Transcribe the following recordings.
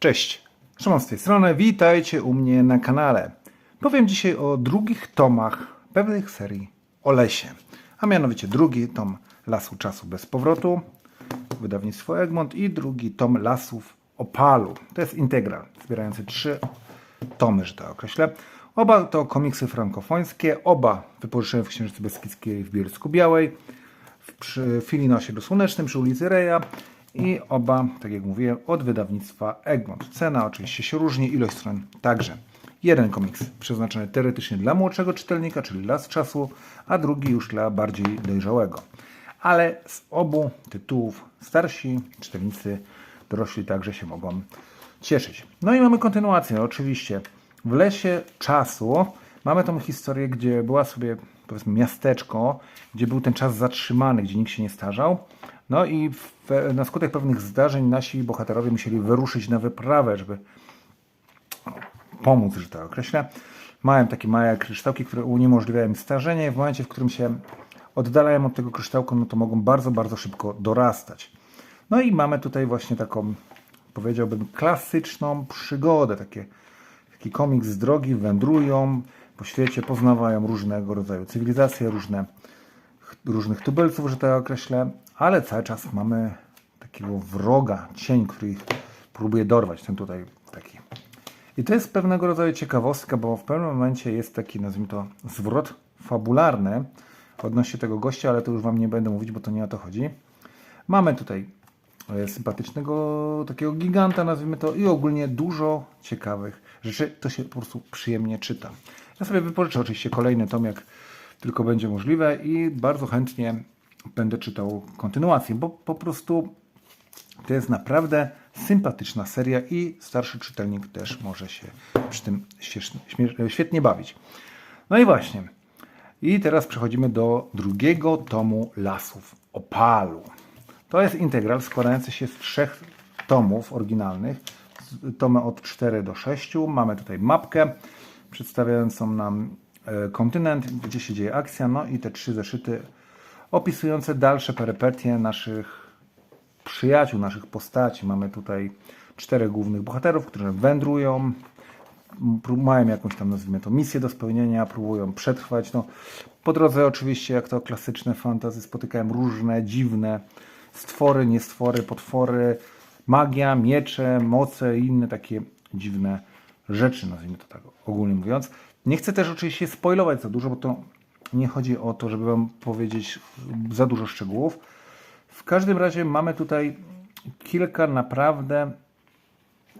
Cześć, Szymon z tej strony, witajcie u mnie na kanale. Powiem dzisiaj o drugich tomach pewnych serii o lesie, a mianowicie drugi tom Lasu Czasu Bez Powrotu, wydawnictwo Egmont i drugi tom Lasów Opalu. To jest integral, zbierający trzy tomy, że tak określę. Oba to komiksy frankofońskie, oba wypożyczyłem w Księżycy Beskidzkiej w Bielsku Białej, w, przy Filinosie Słonecznym przy ulicy Reja i oba, tak jak mówiłem, od wydawnictwa Egmont. Cena oczywiście się różni, ilość stron także. Jeden komiks przeznaczony teoretycznie dla młodszego czytelnika, czyli Las Czasu, a drugi już dla bardziej dojrzałego. Ale z obu tytułów starsi czytelnicy dorośli także się mogą cieszyć. No i mamy kontynuację, oczywiście. W lesie czasu mamy tą historię, gdzie była sobie powiedzmy miasteczko, gdzie był ten czas zatrzymany, gdzie nikt się nie starzał. No i w, na skutek pewnych zdarzeń nasi bohaterowie musieli wyruszyć na wyprawę, żeby pomóc, że tak określę. Mają takie małe kryształki, które uniemożliwiają starzenie w momencie, w którym się oddalają od tego kryształku, no to mogą bardzo, bardzo szybko dorastać. No i mamy tutaj właśnie taką, powiedziałbym, klasyczną przygodę, takie, taki komiks z drogi, wędrują po świecie, poznawają różnego rodzaju cywilizacje, różne, różnych tubylców, że tak określę, ale cały czas mamy takiego wroga, cień, który próbuje dorwać, ten tutaj taki. I to jest pewnego rodzaju ciekawostka, bo w pewnym momencie jest taki, nazwijmy to, zwrot fabularny odnośnie tego gościa, ale to już Wam nie będę mówić, bo to nie o to chodzi. Mamy tutaj e, sympatycznego takiego giganta, nazwijmy to, i ogólnie dużo ciekawych rzeczy. To się po prostu przyjemnie czyta. Ja sobie wypożyczę oczywiście kolejny tom, jak tylko będzie możliwe i bardzo chętnie będę czytał kontynuację, bo po prostu to jest naprawdę sympatyczna seria i starszy czytelnik też może się przy tym świetnie, bawić. No i właśnie. I teraz przechodzimy do drugiego tomu Lasów Opalu. To jest integral składający się z trzech tomów oryginalnych. Tomy od 4 do 6. Mamy tutaj mapkę przedstawiającą nam e, kontynent, gdzie się dzieje akcja, no i te trzy zeszyty opisujące dalsze perypetie naszych przyjaciół, naszych postaci. Mamy tutaj czterech głównych bohaterów, którzy wędrują, mają jakąś tam, nazwijmy to, misję do spełnienia, próbują przetrwać. No, po drodze oczywiście, jak to klasyczne fantazy, spotykają różne dziwne stwory, niestwory, potwory, magia, miecze, moce i inne takie dziwne rzeczy, nazwijmy to tak ogólnie mówiąc. Nie chcę też oczywiście spoilować za dużo, bo to nie chodzi o to, żeby Wam powiedzieć za dużo szczegółów. W każdym razie mamy tutaj kilka naprawdę,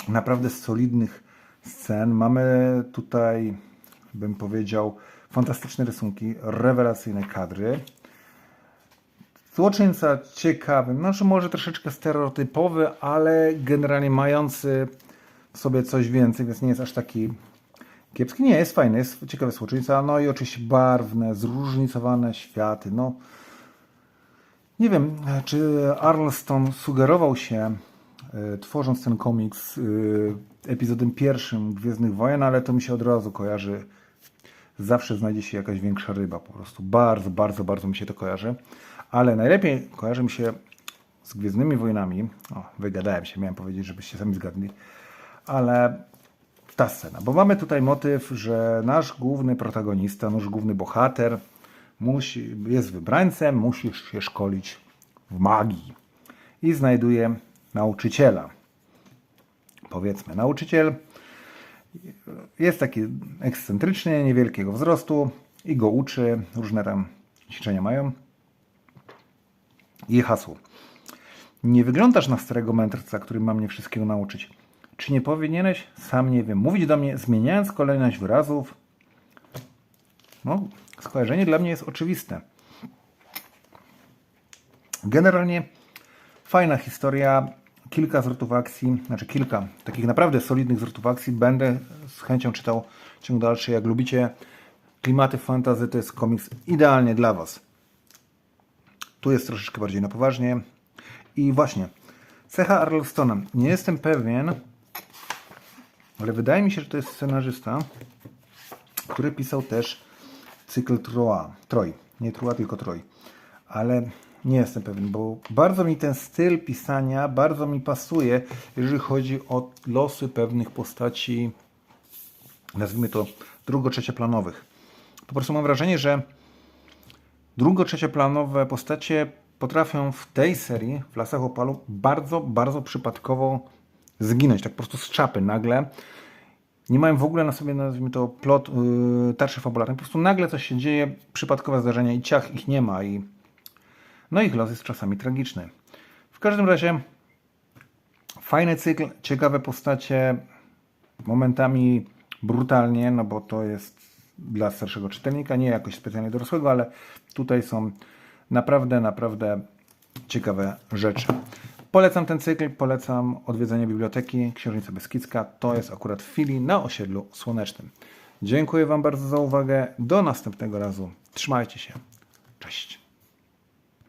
naprawdę solidnych scen. Mamy tutaj, bym powiedział, fantastyczne rysunki, rewelacyjne kadry. Złoczyńca ciekawy, znaczy może troszeczkę stereotypowy, ale generalnie mający w sobie coś więcej, więc nie jest aż taki kiepski. Nie, jest fajny, jest ciekawy złoczyńca. No i oczywiście barwne, zróżnicowane światy. No, nie wiem, czy Arlston sugerował się, y, tworząc ten komiks, y, epizodem pierwszym Gwiezdnych Wojen, ale to mi się od razu kojarzy. Zawsze znajdzie się jakaś większa ryba, po prostu. Bardzo, bardzo, bardzo mi się to kojarzy. Ale najlepiej kojarzy mi się z Gwiezdnymi Wojnami. O, wygadałem się, miałem powiedzieć, żebyście sami zgadli. Ale ta scena, bo mamy tutaj motyw, że nasz główny protagonista, nasz główny bohater musi, jest wybrańcem, musi się szkolić w magii i znajduje nauczyciela. Powiedzmy, nauczyciel jest taki ekscentryczny, niewielkiego wzrostu i go uczy, różne tam ćwiczenia mają. I hasło. Nie wyglądasz na starego mędrca, który ma mnie wszystkiego nauczyć. Czy nie powinieneś, sam nie wiem, mówić do mnie, zmieniając kolejność wyrazów? No, skojarzenie dla mnie jest oczywiste. Generalnie fajna historia, kilka zwrotów akcji, znaczy kilka takich naprawdę solidnych zwrotów akcji. Będę z chęcią czytał ciąg dalszy. Jak lubicie klimaty fantazy, to jest komiks idealnie dla Was. Tu jest troszeczkę bardziej na poważnie. I właśnie, cecha Arlstona. Nie jestem pewien, ale wydaje mi się, że to jest scenarzysta, który pisał też cykl Troa, Troj. Nie Troa, tylko Troj. Ale Nie jestem pewien, bo bardzo mi ten styl pisania bardzo mi pasuje, jeżeli chodzi o losy pewnych postaci, nazwijmy to drugo-trzecioplanowych. Po prostu mam wrażenie, że drugo-trzecioplanowe postacie potrafią w tej serii, w Lasach Opalu, bardzo, bardzo przypadkowo zginąć, tak po prostu z czapy nagle. Nie mają w ogóle na sobie, nazwijmy to, plot, yy, tarczy fabularnej. Po prostu nagle coś się dzieje, przypadkowe zdarzenia i ciach ich nie ma. I... No ich los jest czasami tragiczny. W każdym razie fajny cykl, ciekawe postacie, momentami brutalnie, no bo to jest dla starszego czytelnika, nie jakoś specjalnie dorosłego, ale tutaj są naprawdę, naprawdę ciekawe rzeczy. Polecam ten cykl, polecam odwiedzenie biblioteki Księżnica Beskidzka. To jest akurat w chwili na osiedlu słonecznym. Dziękuję Wam bardzo za uwagę. Do następnego razu. Trzymajcie się. Cześć.